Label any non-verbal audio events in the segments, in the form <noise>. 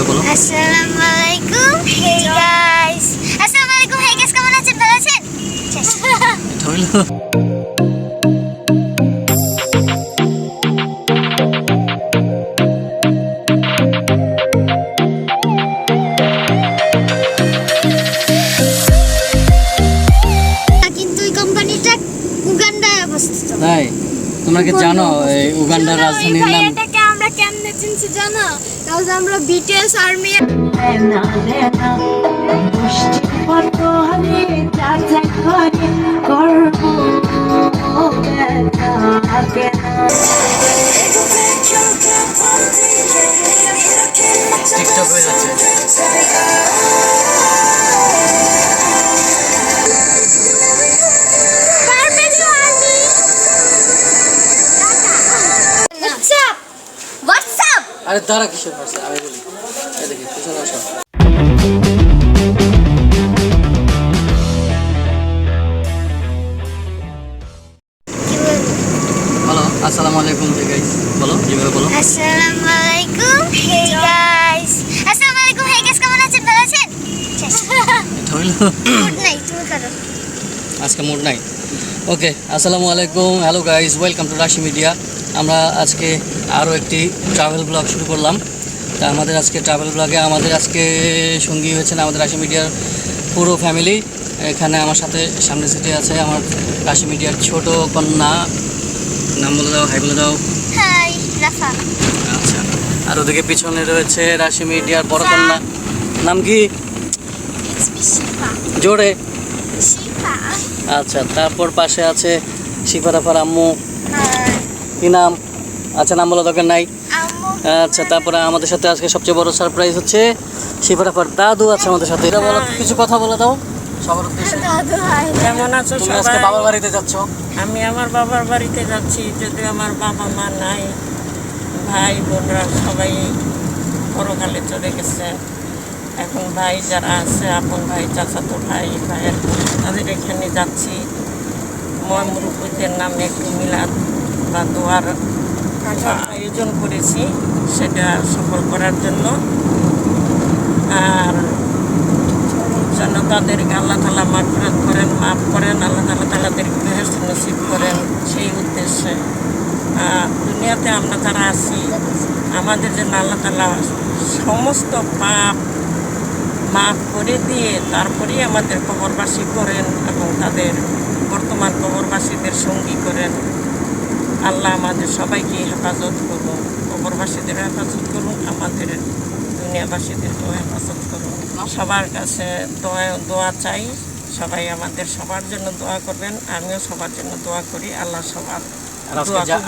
যেভাবে বলো। আসসালামু আলাইকুম হে গাইস আসসালামু আলাইকুম হে গাইস কেমন আছেন? ভালো আছেন? হইল তোমরা কি জানো এই উগান্ডার রাজধানীর নাম চিনছি জানো? তাহলে আমরা বিটিএস আর্মি টিকটক হয়ে যাচ্ছে। আরে দাঁড়া কিসের পাশে আমি বলি দেখি পিছনে আসো। আসসালামু আলাইকুম হে গাইস বলো যেভাবে বলো? আসসালামু আলাইকুম হে গাইস আসসালামু আলাইকুম হে গাইস কেমন আছেন? ভালো আছেন? এটা হইল গুড নাইট তুমি করো। আজকে মুড নাই। ওকে আসসালামু আলাইকুম। Hello guys welcome to Rashi media আমরা আজকে আরও একটি ট্রাভেল ব্লগ শুরু করলাম। তা আমাদের আজকে ট্রাভেল ব্লগে আমাদের আজকে সঙ্গী হয়েছেন আমাদের রাশি মিডিয়ার পুরো ফ্যামিলি এখানে আমার সাথে সামনে সিটে আছে আমার রাশি মিডিয়ার ছোট কন্যা। নাম বলে দাও হাই বলে দাও। আচ্ছা। আর ওদিকে পিছনে রয়েছে রাশি মিডিয়ার বড় কন্যা। নাম কি? জোরে। আচ্ছা তারপর পাশে আছে শিফারাফার আম্মু কি নাম? আচ্ছা নাম বলা দরকার নাই। আচ্ছা তারপরে আমাদের সাথে আজকে সবচেয়ে বড় সারপ্রাইজ হচ্ছে শিফারাফার দাদু আছে আমাদের সাথে। এটা বলো কিছু কথা বলে দাও। সবার উদ্দেশ্যে। দাদু কেমন আছো তুমি আজকে বাবার বাড়িতে যাচ্ছ? আমি আমার বাবার বাড়িতে যাচ্ছি। যদি আমার বাবা মা নাই ভাই বোনরা সবাই পরকালে চলে গেছে। এখন ভাই যারা আছে আপন ভাই চাচাতো ভাই ভাইয়ের তাদের এখানে যাচ্ছি। ময় মুরব্বীদের নামে একটু মিলাদ বা দোয়ার আয়োজন করেছি সেটা সফল করার জন্য। আর যেন তাদেরকে আল্লাহ তালা মাফরাত করেন মাফ করেন, আল্লাহ তালা তাদের বেহেস্ত নসিব করেন সেই উদ্দেশ্যে। দুনিয়াতে আমরা যারা আছি, আমাদের জন্য আল্লাহ তালা সমস্ত পাপ মাফ করে দিয়ে তারপরেই আমাদের কবরবাসী করেন এবং তাদের বর্তমান কবরবাসীদের সঙ্গী করেন। আল্লাহ আমাদের সবাইকে হেফাজত করুন অপরবাসীদের হেফাজত করুন, আমাদের দুনিয়াবাসীদেরকেও হেফাজত করুন। সবার কাছে দোয়া দোয়া চাই, সবাই আমাদের সবার জন্য দোয়া করবেন, আমিও সবার জন্য দোয়া করি, আল্লাহ সবার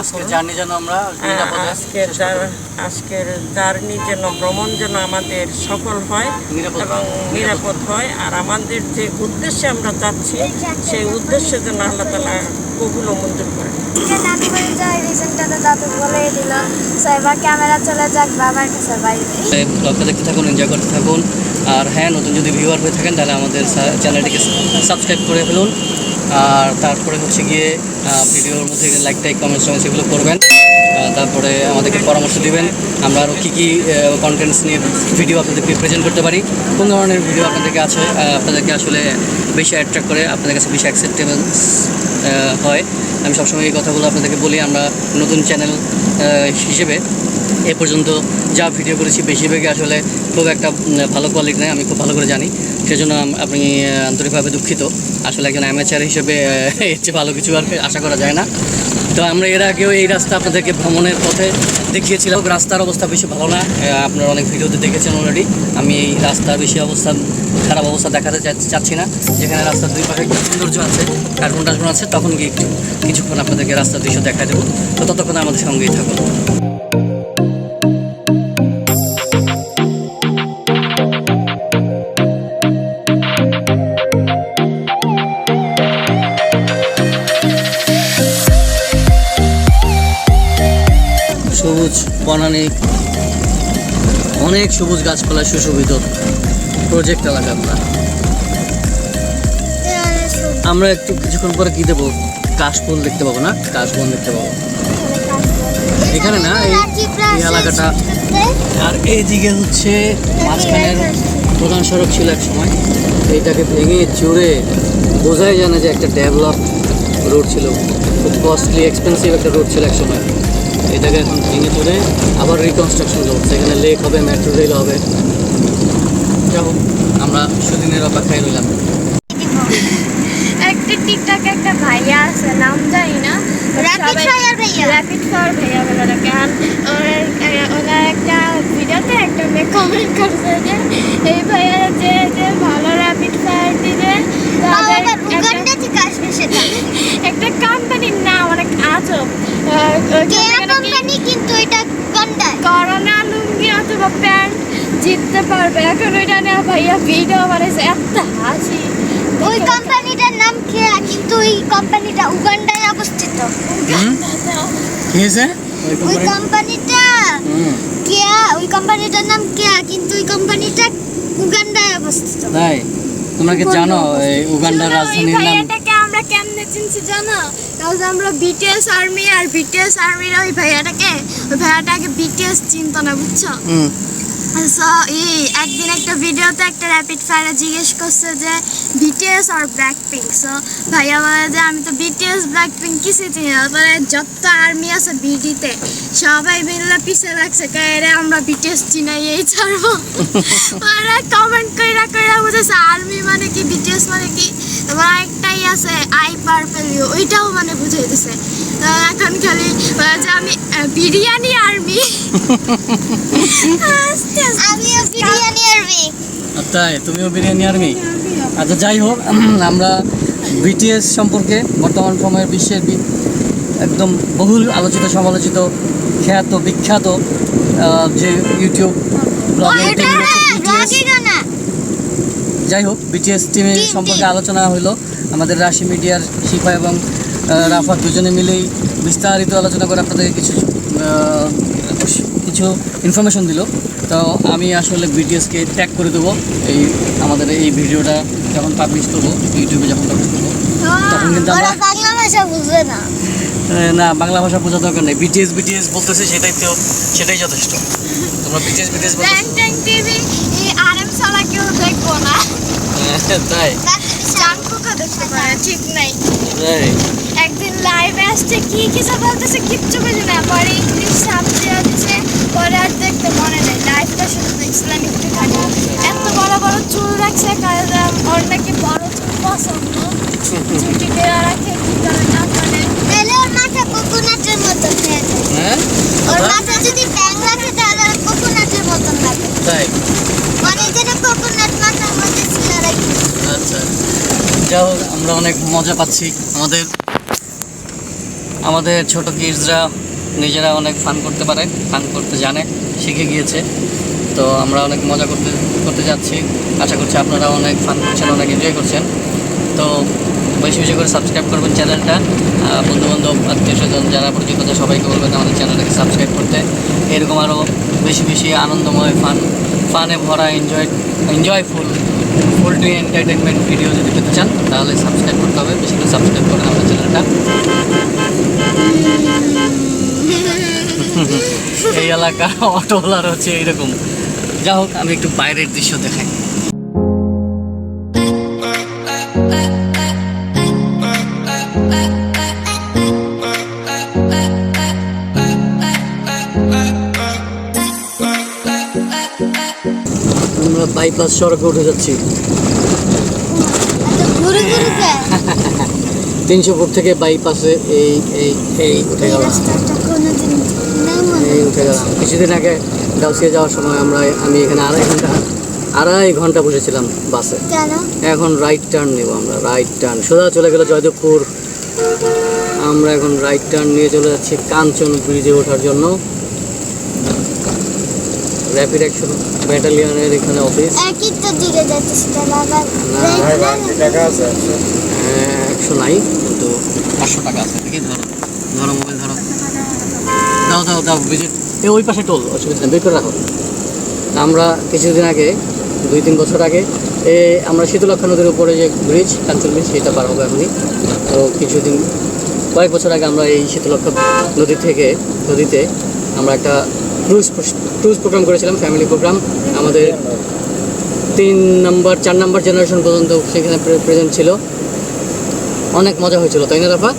আজকে। জার্নি যেন আমরা নিরাপদে আজকের আজকের জার্নি যেন ভ্রমণ যেন আমাদের সফল হয় নিরাপদ এবং নিরাপদ। হয়। আর আমাদের যে উদ্দেশ্যে আমরা যাচ্ছি সেই উদ্দেশ্যে যেন আল্লাহ তালা কবুল মঞ্জুর করে। ব্লগটা দেখতে থাকুন এনজয় করতে থাকুন। আর হ্যাঁ নতুন যদি ভিউয়ার হয়ে থাকেন তাহলে আমাদের চ্যানেলটিকে সাবস্ক্রাইব করে ফেলুন। আর তারপরে হচ্ছে গিয়ে ভিডিওর মধ্যে লাইক টাইক কমেন্টস টমেন্টস এগুলো করবেন। তারপরে আমাদেরকে পরামর্শ দিবেন। আমরা আরও কী কী কন্টেন্টস নিয়ে ভিডিও আপনাদেরকে প্রেজেন্ট করতে পারি, কোন ধরনের ভিডিও আপনাদেরকে আছে আপনাদেরকে আসলে বেশি অ্যাট্রাক্ট করে, আপনাদের কাছে বেশি অ্যাকসেপ্টেবল হয়। আমি সবসময় এই কথাগুলো আপনাদেরকে বলি, আমরা নতুন চ্যানেল হিসেবে এ পর্যন্ত যা ভিডিও করেছি, বেশিরভাগই আসলে খুব একটা ভালো কোয়ালিটি নেই আমি খুব ভালো করে জানি। সেজন্য আপনি আন্তরিকভাবে দুঃখিত। আসলে একজন অ্যামেচার হিসেবে আহ, এর চেয়ে ভালো কিছু আর আশা করা যায় না। তো আমরা এর আগেও এই রাস্তা আপনাদেরকে ভ্রমণের পথে দেখিয়েছিলাম। রাস্তার অবস্থা বেশি ভালো না। আপনারা অনেক ভিডিওতে দেখেছেন অলরেডি আমি এই রাস্তার বেশি অবস্থা খারাপ অবস্থা দেখাতে চাচ্ছি না। যেখানে রাস্তার দুই পাশে সৌন্দর্য আছে কার্বন টার্বন আছে তখন গিয়ে একটু কিছুক্ষণ আপনাদেরকে রাস্তার দৃশ্য দেখা দেবো। তো ততক্ষণ আমাদের সঙ্গেই থাকুন। বনানি অনেক সবুজ গাছপালা, সুশোভিত প্রজেক্ট এলাকা আমরা। আমরা একটু কিছুক্ষণ পরে কি দেবো? কাশফুল দেখতে পাবো না? কাশবন দেখতে পাবো। এখানে না, এই এই এলাকাটা। আর এইদিকে হচ্ছে মাঝখানের প্রধান সড়ক ছিল এক সময়। এইটাকে ভেঙে চুরে বোঝাই যায় না যে একটা ডেভেলপ রোড ছিল। খুব কস্টলি এক্সপেন্সিভ একটা রোড ছিল এক সময়। এটাকে এখন ভেঙে চুরে আবার রিকনস্ট্রাকশন চলছে এখানে লেক হবে মেট্রো রেল হবে। যাব আমরা সুদিনের অপেক্ষায় রইলাম। একটা টিকটক একটা ভাইয়া আছে নাম জানি না র্যাপিড ফায়ার ভাইয়া। র্যাপিড ফায়ার ভাইয়া বলে ওনাকে। ওনার ওনার একটা ভিডিওতে একটা মেয়ে কমেন্ট করছে যে এই ভাইয়া যে যে ভালো র্যাপিড ফায়ার দিবে একটা কোম্পানির নাম অনেক আজব। কোম্পানি কিন্তু এটা উগান্ডায় করোনা লুঙ্গি অথবা প্যান্ট জিততে পারবে। এখন ওইটা না ভাইয়া ভিডিও বানাইছে এত হাসি। ওই কোম্পানিটার নাম কেয়া কিন্তু ওই কোম্পানিটা উগান্ডায় অবস্থিত। কি হয়েছে? ওই কোম্পানিটা কেয়া ওই কোম্পানিটার নাম কেয়া কিন্তু ওই কোম্পানিটা উগান্ডায় অবস্থিত। তাই? তোমরা কি জানো উগান্ডার রাজধানীর নাম কেমনে চিনছি জানো? কারণ আমরা বিটিএস আর্মি আর বিটিএস আর্মির ওই ভাইয়াটাকে ওই ভাইয়াটাকে বিটিএস চিনতো না, বুঝছ? সো একদিন একটা ভিডিওতে একটা র্যাপিড ফায়ারে জিজ্ঞেস করছে যে বিটিএস আর ব্ল্যাক পিঙ্ক সো ভাইয়া বলে যে, আমি তো বিটিএস ব্ল্যাক পিঙ্ক কিছুই চিনি না। তারপরে যত আর্মি আছে বিডিতে সবাই মিলে পিছিয়ে লাগছে। এরে আমরা বিটিএস চিনাই, এই ছাড়বো। আর কমেন্ট কইরা কইরা বুঝেছে আর্মি মানে কি বিটিএস মানে কি? এবার একটাই আছে আই পার্পেল ইউ ওইটাও মানে বুঝাই দিছে এখন খালি যে, আমি বিরিয়ানি আস্তে আমিও বিরিয়ানি আরবি আর তাই তুমিও বিরিয়ানি আর্মি আচ্ছা যাই হোক <clears throat> আমরা বিটিএস সম্পর্কে বর্তমান সময়ের বিশ্বের একদম বহুল আলোচিত সমালোচিত খ্যাত বিখ্যাত যে ইউটিউব না। যাই হোক বিটিএস টিমের সম্পর্কে আলোচনা হলো আমাদের রাশি মিডিয়ার শিফা এবং রাফা দুজনে মিলেই বিস্তারিত আলোচনা করে আপনাদের কিছু কিছু ইনফরমেশন দিল। তো আমি আসলে বিটিএসকে ট্যাগ করে দেবো। এই আমাদের এই ভিডিওটা যখন পাবলিশ করব ইউটিউবে যখন পাবলিশ করব তখন কিন্তু আমরা বাংলা ভাষা বুঝবে না। না বাংলা ভাষা বোঝা দরকার নেই। বিটিএস বিটিএস বলতেছে সেটাই তো সেটাই যথেষ্ট। তোমরা বিটিএস বিটিএস হ্যাঁ, তাই? ঠিক নাই। একদিন লাইভে আসছে কি কিছু বলতেছে কিচ্ছু বুঝি না। পরে ইংলিশ সাবজেক্ট পরে আর দেখতে মনে নেই। লাইভটা শুধু দেখছিলাম একটুখানি। এত বড় বড় চুল রাখছে কারণ ওর নাকি বড় চুল পছন্দ। চুটি কেরা রাখে কি করে না করে তাহলে ওর মাথা কোকোনাটের মতো হয়ে হ্যাঁ? ওর মাথা যদি ব্যাং রাখে তাহলে ওর কোকোনাটের মতন লাগে। তাই? অনেকের কোকোনাট মাথার মধ্যে ছিল রাখি। আচ্ছা। যা হোক আমরা অনেক মজা পাচ্ছি আমাদের আমাদের ছোট কিডসরা নিজেরা অনেক ফান করতে পারে ফান করতে জানে, শিখে গিয়েছে। তো আমরা অনেক মজা করতে করতে যাচ্ছি। আশা করছি আপনারা অনেক ফান করছেন, অনেক এনজয় করছেন। তো বেশি বেশি করে সাবস্ক্রাইব করবেন চ্যানেলটা বন্ধুবান্ধব, আত্মীয় স্বজন যারা পরিচিত সবাইকে বলবেন আমাদের চ্যানেলটাকে সাবস্ক্রাইব করতে। এরকম আরও বেশি বেশি আনন্দময় ফান ফানে ভরা enjoy enjoyful full to entertainment video যদি পেতে চান, তাহলে সাবস্ক্রাইব করতে হবে। বেশি করে সাবস্ক্রাইব করেন আমাদের চ্যানেলটা <laughs> এই এলাকা অটোওয়ালার হচ্ছে এইরকম যা হোক আমি একটু বাইরের দৃশ্য দেখাই। আমরা বাইপাস সড়কে উঠে যাচ্ছি। তিনশো ফুট থেকে বাইপাসে এই এই এই উঠে এই এই উঠে গেলাম। কিছুদিন আগে গাউসিয়া যাওয়ার সময় আমরা আমি এখানে আড়াই ঘণ্টা আড়াই ঘণ্টা বসেছিলাম বাসে। এখন রাইট টার্ন নেব আমরা রাইট টার্ন সোজা চলে গেল জয়দেবপুর। আমরা এখন রাইট টার্ন নিয়ে চলে যাচ্ছি কাঞ্চন ব্রিজে ওঠার জন্য। র্যাপিড অ্যাকশন ব্যাটালিয়নের এখানে অফিস একই তো দিকে যাচ্ছে তাহলে আবার না, right হ্যাঁ, একশো নাই কিন্তু পাঁচশো টাকা আছে। দেখি ধরো। ধরো মোবাইল ধরো। দাও দাও দাও ওই পাশে টোল অসুবিধা বের করে রাখো। আমরা কিছুদিন আগে, দুই, তিন বছর আগে, এ, আমরা শীতলক্ষা নদীর উপরে যে ব্রিজ কাঞ্চন ব্রিজ সেটা পার হব এখনই। তো কিছুদিন, কয়েক বছর আগে আমরা এই শীতলক্ষা নদী থেকে, নদীতে আমরা একটা ক্রুজ ক্রুজ প্রোগ্রাম করেছিলাম ফ্যামিলি প্রোগ্রাম আমাদের তিন নাম্বার চার নাম্বার জেনারেশন পর্যন্ত সেখানে প্রেজেন্ট ছিল। অনেক মজা হয়েছিল, তাই না, রাফা?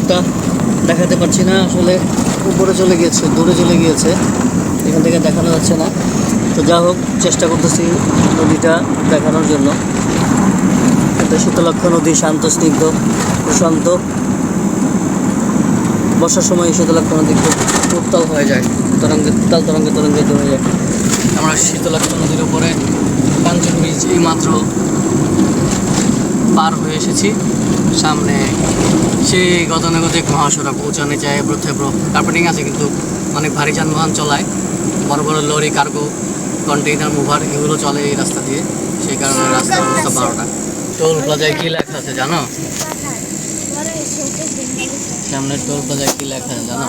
রিসেপ্টটা দেখাতে পারছি না। আসলে উপরে চলে গিয়েছে, দূরে চলে গিয়েছে। এখান থেকে দেখানো যাচ্ছে না। তো যা হোক, চেষ্টা করতেছি নদীটা দেখানোর জন্য। এটা শীতলক্ষ নদী, শান্ত, স্নিগ্ধ, প্রশান্ত। বর্ষার সময় শীতলক্ষ নদী খুব উত্তাল হয়ে যায়। তরঙ্গে উত্তাল তরঙ্গে তরঙ্গিত হয়ে যায়। আমরা শীতলক্ষ নদীর উপরে কাঞ্চন ব্রিজ এই মাত্র পার হয়ে এসেছি। সামনে সেই গতানুগতিক মহাসড়ক উঁচা নিচে এবড়ো থেবড়ো কার্পেটিং আছে কিন্তু অনেক ভারী যানবাহন চলায়, বড় বড় লরি কার্গো কন্টেইনার মুভার এগুলো চলে এই রাস্তা দিয়ে। সেই কারণে রাস্তার অবস্থা বারোটা। টোল প্লাজায় কী লেখা আছে জানো? সামনে টোল প্লাজায় কী লেখা আছে জানো?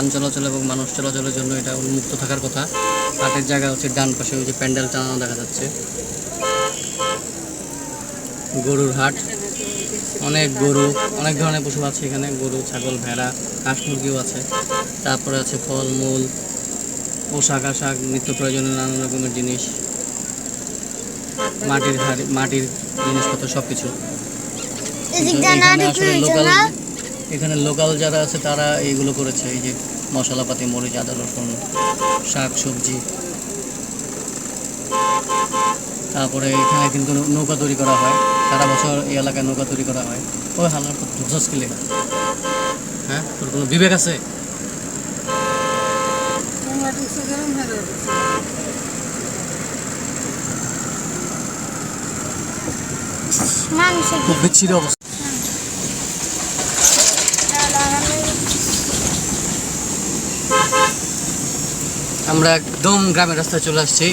যান চলাচল এবং মানুষ চলাচলের জন্য এটা উন্মুক্ত থাকার কথা। হাটের জায়গা হচ্ছে ডান পাশে ওই যে প্যান্ডেল টানানো দেখা যাচ্ছে। গরুর হাট। অনেক গরু অনেক ধরনের পশু আছে এখানে। গরু ছাগল ভেড়া হাঁস মুরগিও আছে। তারপরে আছে ফলমূল পোশাক আশাক নিত্য প্রয়োজনীয় নানান রকমের জিনিস। মাটির হাড়ি মাটির জিনিসপত্র সব কিছু এখানে আসলে লোকাল এখানে লোকাল যারা আছে তারা এইগুলো করেছে এই যে মশলাপাতি মরিচ আদা রসুন শাক সবজি। তারপরে এখানে কিন্তু নৌকা তৈরি করা হয়। সারা বছর এই এলাকায় নৌকা তৈরি করা হয়। ওই হালার ধুসস কিলে হ্যাঁ? তোর কোনো বিবেক আছে? খুব বিচ্ছিরি অবস্থা। আমরা একদম গ্রামের রাস্তায় চলে আসছি।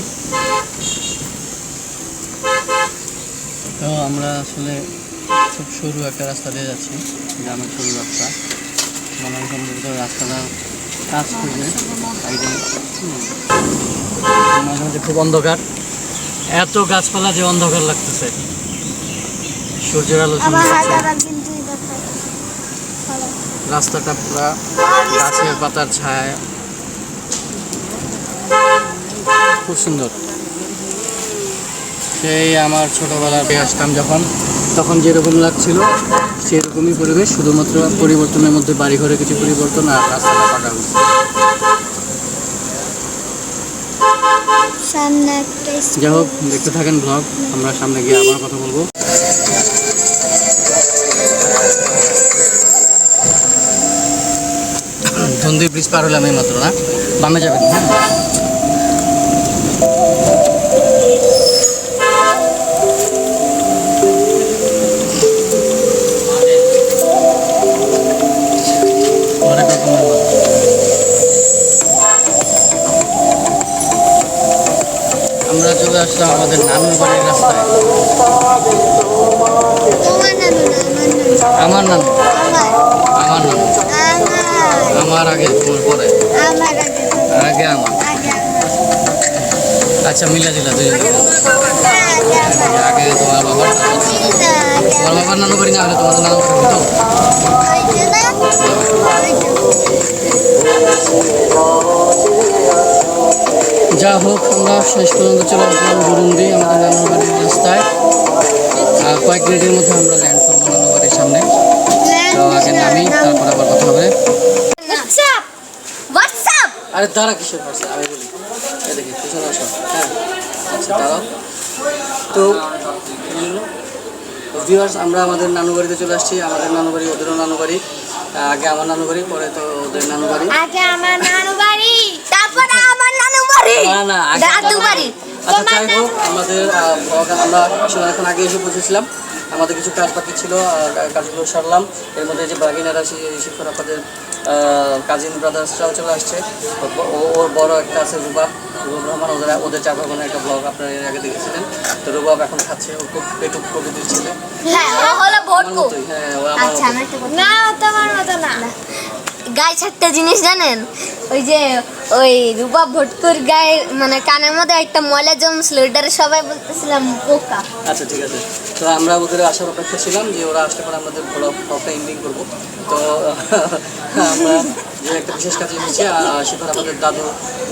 তো আমরা আসলে খুব সরু একটা রাস্তা দিয়ে যাচ্ছি গ্রামের সরু রাস্তা। মনে হয় সম্ভবত রাস্তাটা কাজ করবে মাঝে মাঝে খুব অন্ধকার। এত গাছপালা যে অন্ধকার লাগতেছে। সূর্যের আলো রাস্তাটা পুরা গাছের পাতার ছায়া। খুব সুন্দর। সেই আমার ছোটবেলার আসতাম যখন। তখন যেরকম লাগছিল সেরকমই পরিবেশ শুধুমাত্র পরিবর্তনের মধ্যে বাড়িঘরে কিছু পরিবর্তন আর রাস্তাটা পাকা হয়েছে। যাই হোক দেখতে থাকেন ব্লগ আমরা সামনে গিয়ে আবার কথা বলব। ধন্দি ব্রিজ পার হলাম এই মাত্র না? বামে যাবেন হ্যাঁ? চলে আসলাম আমাদের নানুর বাড়ির রাস্তায়। আমার নানু আমার নানু। আমার আগে তোমার পরে? আগে। আমার। আচ্ছা মিলা দিলা দুই আগে তোমার বাবার তোমার বাবার নানু বাড়ি না হলে তোমাদের নানু বাড়ি হতো ওই যে হোক আমরা শেষ পর্যন্ত চলে আসলাম জরুন্দি আমাদের নানু বাড়ির রাস্তায় কয়েক মিনিটের মধ্যে আমরা ল্যান্ড করব নানু বাড়ির সামনে। তো আগে নামি তারপর আবার কথা হবে? আরে দাঁড়া কিসের পাশে আমি বলি। দেখি পিছনে আসো। হ্যাঁ আচ্ছা দাঁড়াও। তো ভিউয়ার্স আমরা আমাদের নানু বাড়িতে চলে আসছি। আমাদের নানু বাড়ি ওদেরও নানু বাড়ি আগে আমার নানু বাড়ি পরে তো ওদের নানু বাড়ি আগে নানু আমার না না আগে আচ্ছা যাই হোক আমাদের আমরা কিছুক্ষণ আগে এসে পৌঁছেছিলাম। আমাদের কিছু কাজ বাকি ছিল কাজগুলো সারলাম। এর মধ্যে যে বাগিনারা শিক্ষক আপনাদের কাজিন ব্রাদার্সরাও চলে আসছে। ও- ও- ওর বড় একটা আছে রুবা। রুবা রহমান ওদের ওদের ভাই বোনের একটা ব্লগ আপনারা এর আগে দেখেছিলেন। তো রুবাব এখন খাচ্ছে ও খুব পেটুক প্রকৃতির ছেলে হ্যাঁ ও হলো আমার ভটকু মতোই হ্যাঁ আচ্ছা না তোমার মতো না। গায়ে একটা জিনিস জানেন? ওই যে, ওই রূপা ভটকুর গায়ে মানে কানের মধ্যে একটা ময়লা জমছিল, ওইটারে সবাই বলতেছিলাম, বোকা। আচ্ছা ঠিক আছে। তো আমরা ওদের আসার অপেক্ষা ছিলাম যে ওরা আসলে পরে আমাদের ব্লগ ব্লগটা এন্ডিং করব। তো, আমরা যে একটা বিশেষ কাজে এসেছি সেখানে আমাদের দাদু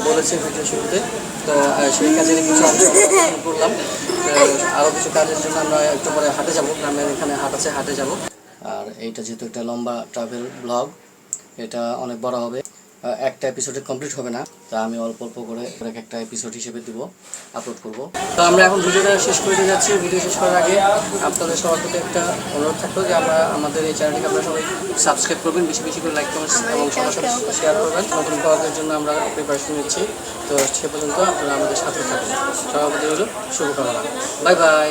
বলেছে ভিডিও শুরুতে। তো সেই কাজের কিছু করলাম। আরও কিছু কাজের জন্য আমরা একটু পরে হাটে যাব। গ্রামের এখানে হাট আছে, হাটে যাব। আর এইটা যেহেতু একটা লম্বা ট্রাভেল ব্লগ এটা অনেক বড় হবে। একটা এপিসোডে কমপ্লিট হবে না। তা আমি অল্প অল্প করে এক একটা এপিসোড হিসেবে দিব আপলোড করব। তো আমরা এখন ভিডিওটা শেষ করে দিয়ে যাচ্ছি। ভিডিও শেষ করার আগে আপনাদের সবার প্রতি একটা অনুরোধ থাকল যে আমরা আমাদের এই চ্যানেলটিকে আপনারা সবাই সাবস্ক্রাইব করবেন, বেশি বেশি করে লাইক কমেন্টস এবং সবার সাথে শেয়ার করবেন। নতুন ব্লগের জন্য আমরা প্রিপারেশন নিচ্ছি। তো সে পর্যন্ত আপনারা আমাদের সাথে থাকবেন সবার প্রতি হলো শুভকামনা। Bye bye